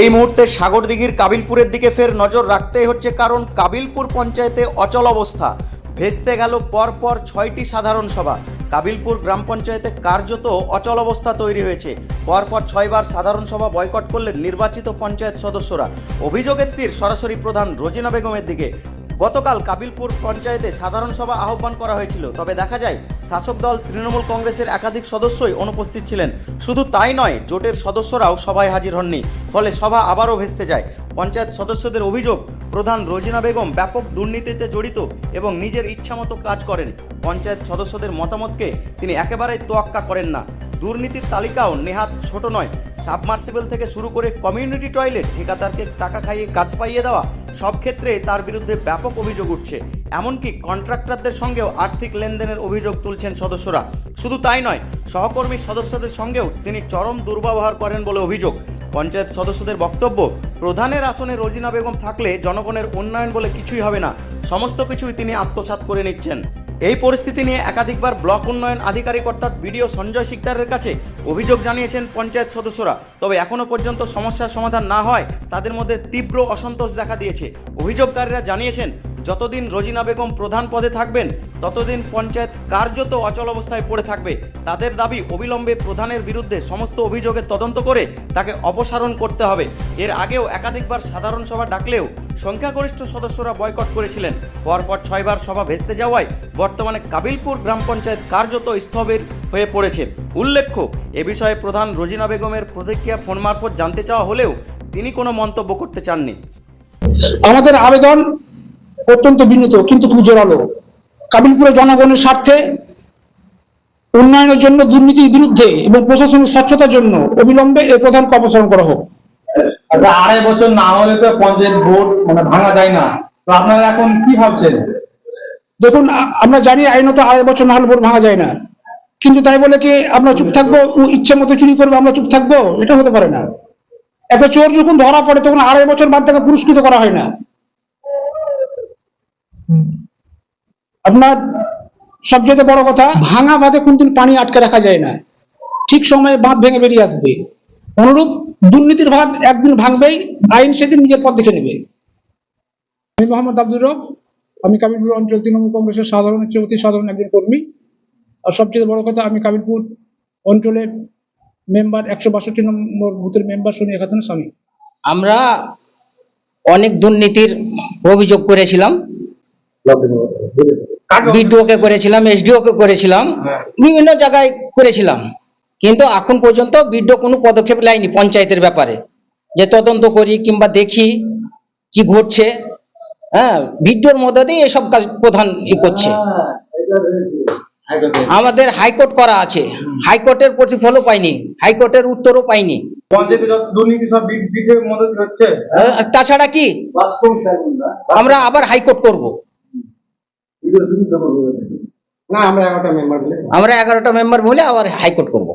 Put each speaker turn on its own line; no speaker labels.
এই মুহূর্তে সাগরদিঘির কাবিলপুরের দিকে ফের নজর রাখতেই হচ্ছে কারণ কাবিলপুর পঞ্চায়েতে অচল অবস্থা। ভেস্তে গেল পরপর ছয়টি সাধারণ সভা। কাবিলপুর গ্রাম পঞ্চায়েতে কার্যত অচল অবস্থা তৈরি হয়েছে। পরপর ছয়বার সাধারণ সভা বয়কট করলেন নির্বাচিত পঞ্চায়েত সদস্যরা। অভিযোগের তীর সরাসরি প্রধান রোজিনা বেগমের দিকে। গতকাল কাবিলপুর পঞ্চায়েতে সাধারণ সভা আহ্বান করা হয়েছিল। তবে দেখা যায়, শাসক দল তৃণমূল কংগ্রেসের একাধিক সদস্যই অনুপস্থিত ছিলেন। শুধু তাই নয়, জোটের সদস্যরাও সভায় হাজির হননি। ফলে সভা আবারও ভেস্তে যায়। পঞ্চায়েত সদস্যদের অভিযোগ, প্রধান রোজিনা বেগম ব্যাপক দুর্নীতিতে জড়িত এবং নিজের ইচ্ছামতো কাজ করেন। পঞ্চায়েত সদস্যদের মতামতকে তিনি একেবারেই তোয়াক্কা করেন না। দুর্নীতির তালিকাও নেহাত ছোট নয়। সাবমার্সিবল থেকে শুরু করে কমিউনিটি টয়লেট, ঠিকাদারকে টাকা খাইয়ে কাজ পাইয়ে দেওয়া, সব ক্ষেত্রে তার বিরুদ্ধে ব্যাপক অভিযোগ উঠছে। এমনকি কন্ট্রাক্টরদের সঙ্গেও আর্থিক লেনদেনের অভিযোগ তুলছেন সদস্যরা। শুধু তাই নয়, সহকর্মী সদস্যদের সঙ্গেও তিনি চরম দুর্ব্যবহার করেন বলে অভিযোগ। পঞ্চায়েত সদস্যদের বক্তব্য, প্রধানের আসনে রোজিনা বেগম থাকলে জনগণের উন্নয়ন বলে কিছুই হবে না। সমস্ত কিছুই তিনি আত্মসাৎ করে নিচ্ছেন। এই পরিস্থিতি নিয়ে একাধিকবার ব্লক উন্নয়ন আধিকারিক অর্থাৎ বিডিও সঞ্জয় শিকদারের কাছে অভিযোগ জানিয়েছেন পঞ্চায়েত সদস্যরা। তবে এখনও পর্যন্ত সমস্যার সমাধান না হয়, তাদের মধ্যে তীব্র অসন্তোষ দেখা দিয়েছে। অভিযোগকারীরা জানিয়েছেন যতদিন রোজিনা বেগম প্রধান পদে থাকবেন, ততদিন পঞ্চায়েত কার্যত অচল অবস্থায় পড়ে থাকবে। তাদের দাবি, অবিলম্বে প্রধানের বিরুদ্ধে সমস্ত অভিযোগের তদন্ত করে তাকে অপসারণ করতে হবে। এর আগেও একাধিকবার সাধারণ সভা ডাকলেও সংখ্যাগরিষ্ঠ সদস্যরা বয়কট করেছিলেন। পরপর ছয়বার সভা ভেস্তে যাওয়ায় বর্তমানে কাবিলপুর গ্রাম পঞ্চায়েত কার্যত স্থবির হয়ে পড়েছে। উল্লেখ্য, এ বিষয়ে প্রধান রোজিনা বেগমের প্রতিক্রিয়া ফোন মারফত জানতে চাওয়া হলেও তিনি কোনো মন্তব্য করতে চাননি।
আমাদের আবেদন অত্যন্ত বিনীত কিন্তু তুমি জোরালো। কাবিলপুরের জনগণের স্বার্থে উন্নয়নের জন্য দুর্নীতির বিরুদ্ধে এবং প্রশাসনিক স্বচ্ছতার জন্য অবিলম্বে এর প্রধান অপসারণ করা হোক।
আচ্ছা আড়াই বছর না হলে তো পঞ্চায়েত ভোট মানে ভাঙা যায় না। তো আপনারা এখন কি ভাবছেন?
দেখুন আমরা জানি আইনত আড়াই বছর না হলে ভোট ভাঙা যায় না। কিন্তু তাই বলে কি আমরা চুপ থাকব ইচ্ছে মতো চুরি করব আমরা চুপ থাকব? এটা হতে পারে না। একটা চোর যখন ধরা পড়ে তখন আড়াই বছর বাদ তাকে পুরস্কৃত করা হয় না। আপনার সবচেয়ে বড় কথা, ভাঙা বাঁধে কোনদিন পানি আটকে রাখা যায় না। ঠিক সময়ে বাঁধ ভেঙে বেরিয়ে আসবে। অনুরূপ দুর্নীতির ভাগ একদিন ভাঙবেই, আইন সেদিন নিজের পথ দেখে নেবে। আমি মোহাম্মদ আব্দুর রব, আমি কাবিলপুর অঞ্চল তৃণমূল কংগ্রেসের সাধারণ চেয়ে সাধারণ একজন কর্মী। আর সবচেয়ে বড় কথা, আমি কাবিলপুর অঞ্চলের মেম্বার, একশো বাষট্টি নম্বর বুথের মেম্বার সোনিয়া খাতুনের স্বামী।
আমরা অনেক দুর্নীতির অভিযোগ করেছিলাম। বিডিওকে করেছিলাম এসডিওকে করেছিলাম বিভিন্ন জায়গায় করেছিলাম। কিন্তু এখন পর্যন্ত বিডিও কোনো পদক্ষেপ নেয়নি পঞ্চায়েতের ব্যাপারে। যে তদন্ত করি কিংবা দেখি কি ঘটছে হ্যাঁ বিডিওর মধ্যে দিয়ে এসব কাজ প্রধান ই করছে। আমাদের হাইকোর্ট করা আছে। হাইকোর্টের প্রতিফলও পাইনি হাইকোর্টের উত্তরও পাইনি। তাছাড়া কি? আমরা আবার হাইকোর্ট করব।
না আমরা এগারোটা মেম্বার
আমরা এগারোটা মেম্বার বলে আবার হাইকোর্ট করব।